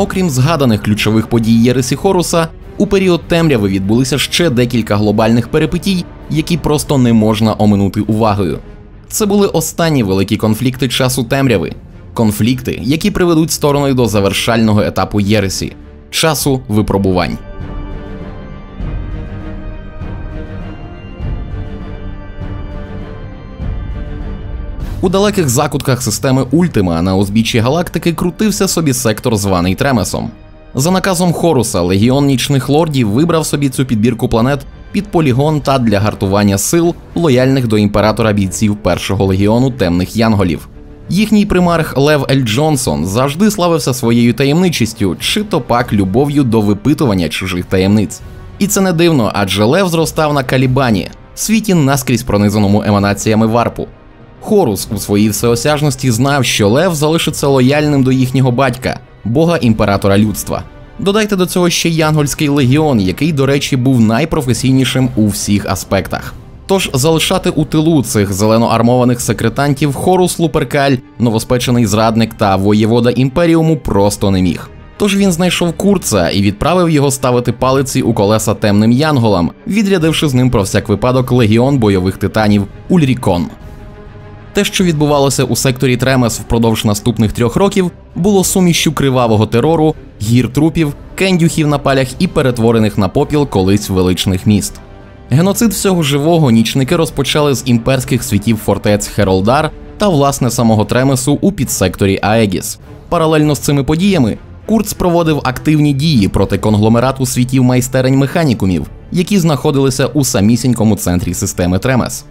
Окрім згаданих ключових подій Єресі Хоруса, у період темряви відбулися ще декілька глобальних перепитій, які просто не можна оминути увагою. Це були останні великі конфлікти часу темряви, конфлікти, які приведуть стороною до завершального етапу Єресі часу випробувань. У далеких закутках системи Ультима на узбіччі галактики крутився собі сектор, званий Тремесом. За наказом Хоруса Легіон нічних лордів вибрав собі цю підбірку планет під полігон та для гартування сил, лояльних до імператора бійців першого легіону темних янголів. Їхній примарх Лев Ель Джонсон завжди славився своєю таємничістю, чи то пак любов'ю до випитування чужих таємниць. І це не дивно, адже Лев зростав на Калібані, світі наскрізь пронизаному еманаціями варпу. Хорус у своїй всеосяжності знав, що Лев залишиться лояльним до їхнього батька, бога імператора людства. Додайте до цього ще Янгольський легіон, який, до речі, був найпрофесійнішим у всіх аспектах. Тож залишати у тилу цих зеленоармованих секретантів Хорус Луперкаль, новоспечений зрадник та воєвода імперіуму просто не міг. Тож він знайшов курца і відправив його ставити палиці у колеса темним янголам, відрядивши з ним про всяк випадок легіон бойових титанів Ульрікон. Те, що відбувалося у секторі Тремес впродовж наступних трьох років, було сумішчю кривавого терору, гір трупів, кендюхів на палях і перетворених на попіл колись величних міст. Геноцид всього живого нічники розпочали з імперських світів фортець Херолдар та власне самого Тремесу у підсекторі Аегіс. Паралельно з цими подіями Курц проводив активні дії проти конгломерату світів майстерень механікумів, які знаходилися у самісінькому центрі системи Тремес.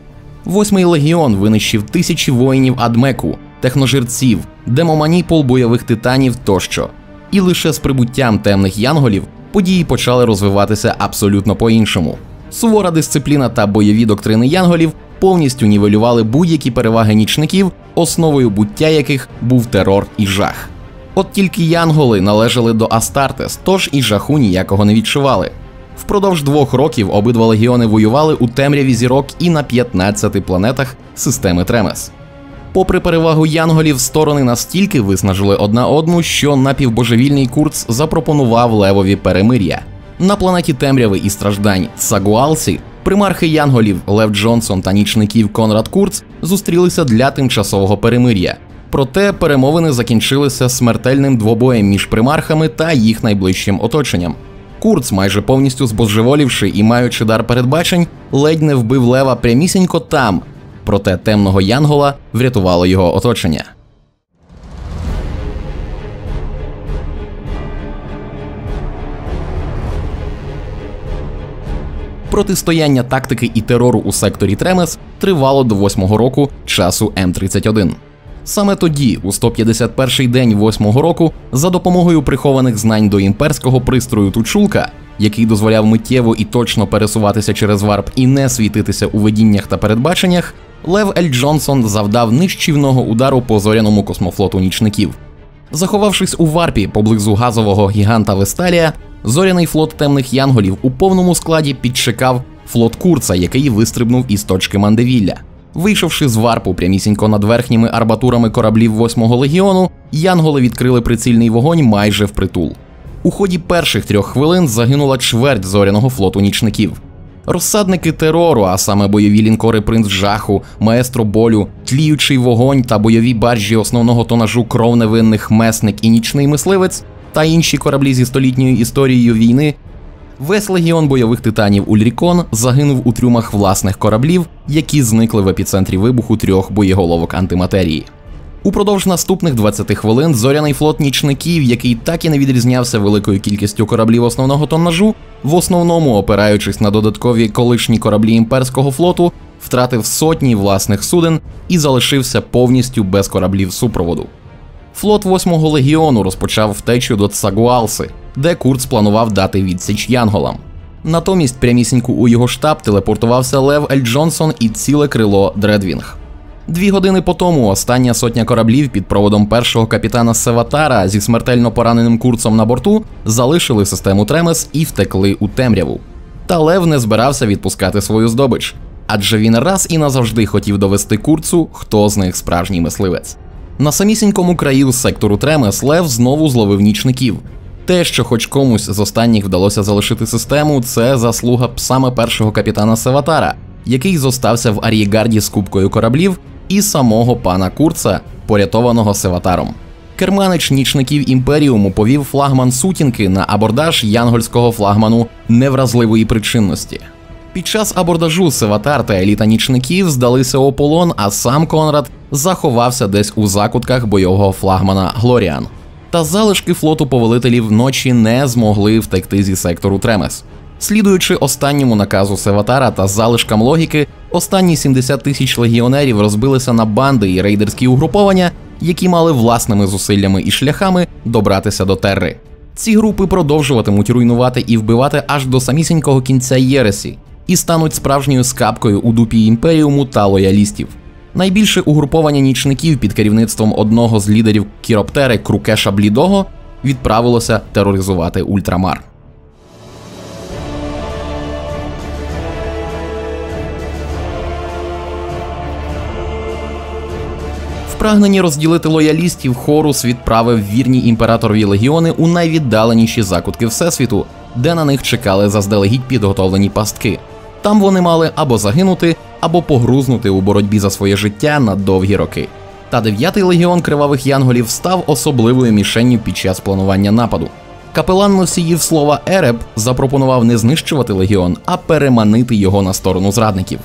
Восьмий легіон винищив тисячі воїнів Адмеку, техножирців, демоманіпул бойових титанів тощо. І лише з прибуттям темних янголів події почали розвиватися абсолютно по-іншому. Сувора дисципліна та бойові доктрини янголів повністю нівелювали будь-які переваги нічників, основою буття яких був терор і жах. От тільки янголи належали до Астартес, тож і жаху ніякого не відчували. Впродовж двох років обидва легіони воювали у темряві зірок і на 15 планетах системи Тремес. Попри перевагу янголів, сторони настільки виснажили одна одну, що напівбожевільний курц запропонував левові перемир'я. На планеті темряви і страждань Сагуалсі примархи янголів Лев Джонсон та нічників Конрад Курц зустрілися для тимчасового перемир'я. Проте перемовини закінчилися смертельним двобоєм між примархами та їх найближчим оточенням. Курц, майже повністю збожеволівши і маючи дар передбачень, ледь не вбив лева прямісінько там. Проте темного Янгола врятувало його оточення. Протистояння тактики і терору у секторі Тремес тривало до восьмого року часу М31. Саме тоді, у 151-й день восьмого року, за допомогою прихованих знань до імперського пристрою Тучулка, який дозволяв миттєво і точно пересуватися через варп і не світитися у видіннях та передбаченнях, Лев Ель Джонсон завдав нищівного удару по зоряному космофлоту нічників. Заховавшись у варпі поблизу газового гіганта Весталія, зоряний флот темних янголів у повному складі підчекав флот Курца, який вистрибнув із точки Мандевілля. Вийшовши з варпу прямісінько над верхніми арбатурами кораблів 8-го легіону, янголи відкрили прицільний вогонь майже впритул. У ході перших трьох хвилин загинула чверть зоряного флоту нічників. Розсадники терору, а саме бойові лінкори принц жаху, маестро болю, тліючий вогонь та бойові баржі основного тонажу кров невинних месник і нічний мисливець та інші кораблі зі столітньою історією війни Весь легіон бойових титанів Ульрікон загинув у трюмах власних кораблів, які зникли в епіцентрі вибуху трьох боєголовок антиматерії. Упродовж наступних 20 хвилин зоряний флот нічників, який так і не відрізнявся великою кількістю кораблів основного тоннажу, в основному опираючись на додаткові колишні кораблі імперського флоту, втратив сотні власних суден і залишився повністю без кораблів супроводу. Флот 8-го легіону розпочав втечу до Цагуалси, де Курц планував дати відсіч Янголам. Натомість прямісіньку у його штаб телепортувався Лев Ель Джонсон і ціле крило Дредвінг. Дві години по тому остання сотня кораблів під проводом першого капітана Севатара зі смертельно пораненим курцом на борту залишили систему Тремес і втекли у темряву. Та Лев не збирався відпускати свою здобич, адже він раз і назавжди хотів довести курцу, хто з них справжній мисливець. На самісінькому краю сектору Тремес Лев знову зловив нічників, Те, що хоч комусь з останніх вдалося залишити систему, це заслуга саме першого капітана Севатара, який зостався в Ар'єгарді з кубкою кораблів, і самого пана Курца, порятованого Севатаром. Керманич нічників імперіуму повів флагман сутінки на абордаж янгольського флагману невразливої причинності. Під час абордажу Севатар та еліта нічників здалися у полон, а сам Конрад заховався десь у закутках бойового флагмана Глоріан. Та залишки флоту повелителів ночі не змогли втекти зі сектору Тремес. Слідуючи останньому наказу Севатара та залишкам логіки, останні 70 тисяч легіонерів розбилися на банди і рейдерські угруповання, які мали власними зусиллями і шляхами добратися до Терри. Ці групи продовжуватимуть руйнувати і вбивати аж до самісінького кінця Єресі і стануть справжньою скапкою у дупі імперіуму та лоялістів. Найбільше угруповання нічників під керівництвом одного з лідерів Кіроптери Крукеша Блідого відправилося тероризувати Ультрамар. Впрагнені розділити лоялістів, Хорус відправив вірні імператорові легіони у найвіддаленіші закутки всесвіту, де на них чекали заздалегідь підготовлені пастки. Там вони мали або загинути, або погрузнути у боротьбі за своє життя на довгі роки. Та дев'ятий легіон кривавих янголів став особливою мішенню під час планування нападу. Капелан носіїв слова Ереб запропонував не знищувати легіон, а переманити його на сторону зрадників.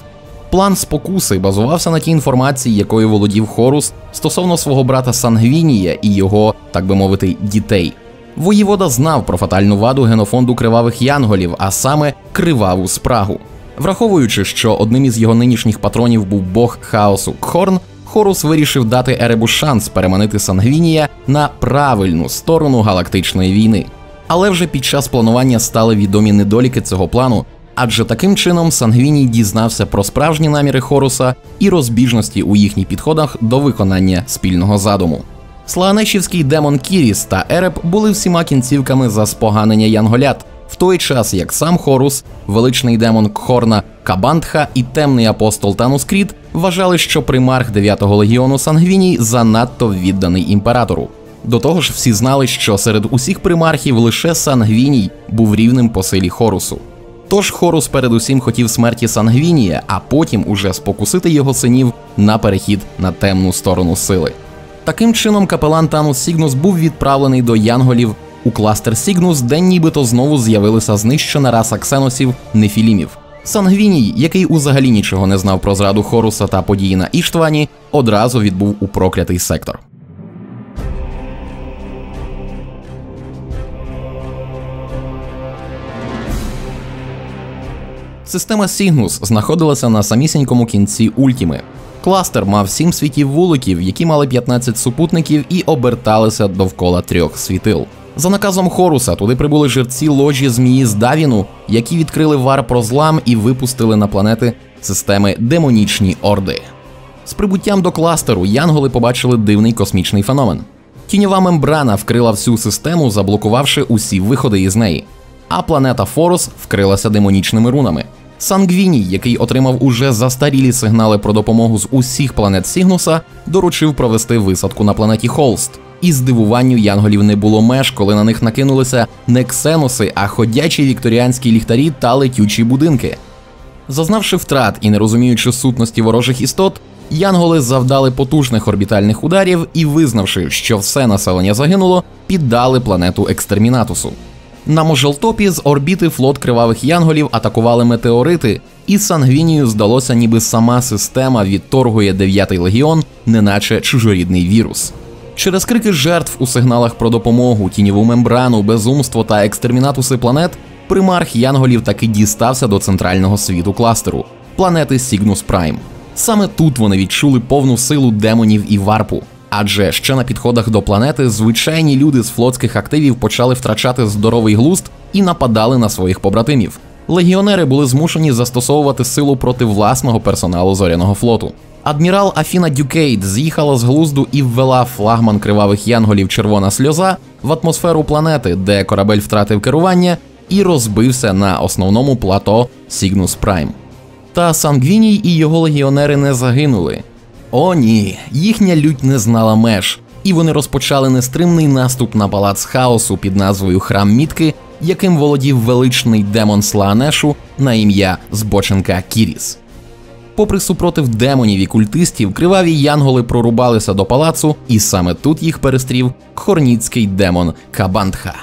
План спокуси базувався на тій інформації, якою володів Хорус стосовно свого брата Сангвінія і його, так би мовити, дітей. Воєвода знав про фатальну ваду генофонду кривавих янголів, а саме криваву спрагу. Враховуючи, що одним із його нинішніх патронів був бог хаосу Кхорн, Хорус вирішив дати Еребу шанс переманити Сангвінія на правильну сторону галактичної війни. Але вже під час планування стали відомі недоліки цього плану, адже таким чином Сангвіній дізнався про справжні наміри Хоруса і розбіжності у їхніх підходах до виконання спільного задуму. Слаанешівський демон Кіріс та Ереб були всіма кінцівками за споганення янголят, в той час як сам Хорус, величний демон Кхорна Кабантха і темний апостол Танус Кріт вважали, що примарх 9-го легіону Сангвіній занадто відданий імператору. До того ж, всі знали, що серед усіх примархів лише Сангвіній був рівним по силі Хорусу. Тож Хорус передусім хотів смерті Сангвінія, а потім уже спокусити його синів на перехід на темну сторону сили. Таким чином, капелан Танус Сігнус був відправлений до Янголів у кластер Сігнус, де нібито знову з'явилася знищена раса ксеносів нефілімів. Сангвіній, який узагалі нічого не знав про зраду Хоруса та події на Іштвані, одразу відбув у проклятий сектор. Система Сігнус знаходилася на самісінькому кінці Ультіми. Кластер мав сім світів вуликів, які мали 15 супутників і оберталися довкола трьох світил. За наказом Хоруса туди прибули жерці ложі змії з Давіну, які відкрили вар про злам і випустили на планети системи демонічні орди. З прибуттям до кластеру янголи побачили дивний космічний феномен. Тіньова мембрана вкрила всю систему, заблокувавши усі виходи із неї. А планета Форос вкрилася демонічними рунами. Сангвіній, який отримав уже застарілі сигнали про допомогу з усіх планет Сігнуса, доручив провести висадку на планеті Холст. І здивуванню янголів не було меж, коли на них накинулися не ксеноси, а ходячі вікторіанські ліхтарі та летючі будинки. Зазнавши втрат і не розуміючи сутності ворожих істот, янголи завдали потужних орбітальних ударів і, визнавши, що все населення загинуло, піддали планету екстермінатусу. На Можелтопі з орбіти флот кривавих янголів атакували метеорити, і Сангвінію здалося, ніби сама система відторгує дев'ятий легіон, неначе чужорідний вірус. Через крики жертв у сигналах про допомогу, тіньову мембрану, безумство та екстермінатуси планет, примарх янголів таки дістався до центрального світу кластеру планети Сігнус Прайм. Саме тут вони відчули повну силу демонів і варпу. Адже ще на підходах до планети звичайні люди з флотських активів почали втрачати здоровий глузд і нападали на своїх побратимів. Легіонери були змушені застосовувати силу проти власного персоналу зоряного флоту. Адмірал Афіна Дюкейт з'їхала з глузду і ввела флагман кривавих янголів Червона сльоза в атмосферу планети, де корабель втратив керування і розбився на основному плато Сігнус Прайм. Та Сангвіній і його легіонери не загинули. О, ні, їхня лють не знала меж. і вони розпочали нестримний наступ на палац хаосу під назвою Храм Мітки, яким володів величний демон Слаанешу на ім'я Збоченка Кіріс. Попри супротив демонів і культистів, криваві янголи прорубалися до палацу, і саме тут їх перестрів хорніцький демон Кабантха.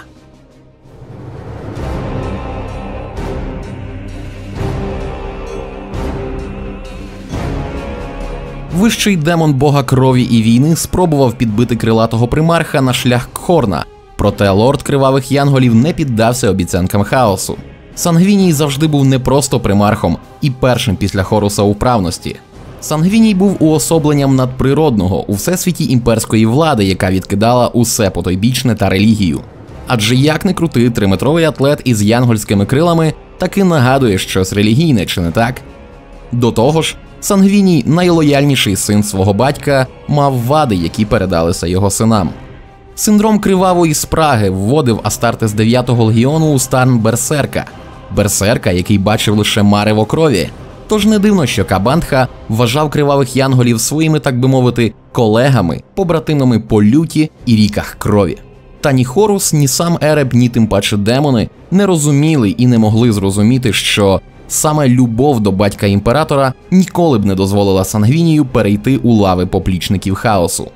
Вищий демон бога крові і війни спробував підбити крилатого примарха на шлях Кхорна, проте лорд кривавих янголів не піддався обіцянкам хаосу. Сангвіній завжди був не просто примархом і першим після Хоруса управності. Сангвіній був уособленням надприродного у всесвіті імперської влади, яка відкидала усе потойбічне та релігію. Адже як не крути, триметровий атлет із янгольськими крилами таки нагадує щось релігійне, чи не так? До того ж, Сангвіній, найлояльніший син свого батька, мав вади, які передалися його синам. Синдром кривавої спраги вводив Астартес 9-го легіону у стан Берсерка, Берсерка, який бачив лише марево крові. Тож не дивно, що Кабантха вважав кривавих янголів своїми, так би мовити, колегами, побратимами по люті і ріках крові. Та ні Хорус, ні сам Ереб, ні тим паче демони не розуміли і не могли зрозуміти, що саме любов до батька імператора ніколи б не дозволила Сангвінію перейти у лави поплічників хаосу.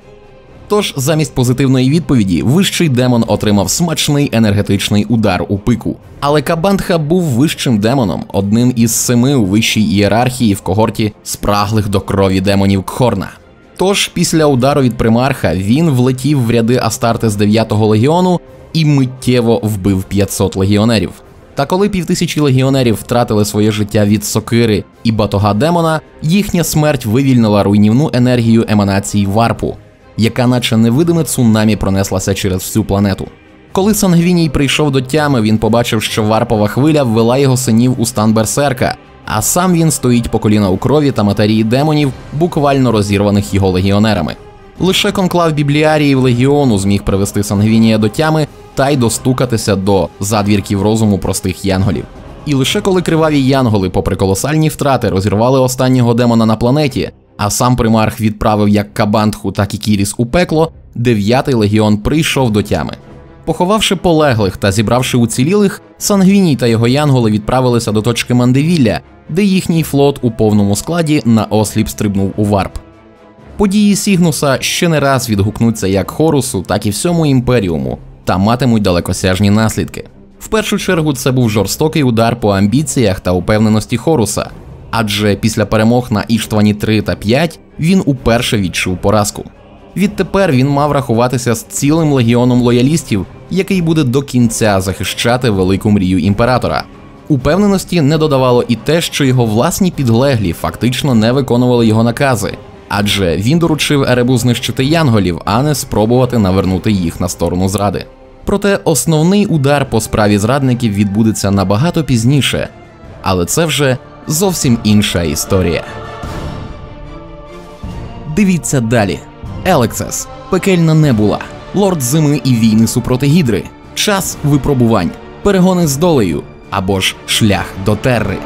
Тож, замість позитивної відповіді, вищий демон отримав смачний енергетичний удар у пику. Але Кабантха був вищим демоном, одним із семи у вищій ієрархії в когорті спраглих до крові демонів Кхорна. Тож, після удару від примарха він влетів в ряди Астартес 9-го легіону і миттєво вбив 500 легіонерів. Та коли півтисячі легіонерів втратили своє життя від сокири і батога демона, їхня смерть вивільнила руйнівну енергію еманації варпу, яка, наче невидиме цунамі, пронеслася через всю планету. Коли Сангвіній прийшов до тями, він побачив, що варпова хвиля ввела його синів у стан берсерка, а сам він стоїть по коліна у крові та матерії демонів, буквально розірваних його легіонерами. Лише конклав бібліаріїв легіону зміг привести Сангвінія до тями та й достукатися до задвірків розуму простих янголів. І лише коли криваві янголи, попри колосальні втрати, розірвали останнього демона на планеті, а сам примарх відправив як Кабантху, так і Кіріс у пекло, дев'ятий легіон прийшов до тями. Поховавши полеглих та зібравши уцілілих, Сангвіній та його янголи відправилися до точки Мандевілля, де їхній флот у повному складі на осліп стрибнув у варп. Події Сігнуса ще не раз відгукнуться як Хорусу, так і всьому імперіуму, та матимуть далекосяжні наслідки. В першу чергу це був жорстокий удар по амбіціях та упевненості Хоруса, адже після перемог на Іштвані 3 та 5 він уперше відчув поразку. Відтепер він мав рахуватися з цілим легіоном лоялістів, який буде до кінця захищати велику мрію імператора. Упевненості не додавало і те, що його власні підлеглі фактично не виконували його накази, адже він доручив Еребу знищити янголів, а не спробувати навернути їх на сторону зради. Проте основний удар по справі зрадників відбудеться набагато пізніше, але це вже зовсім інша історія. Дивіться далі. Елексес, пекельна небула, лорд зими і війни супроти гідри, час випробувань, перегони з долею або ж шлях до терри.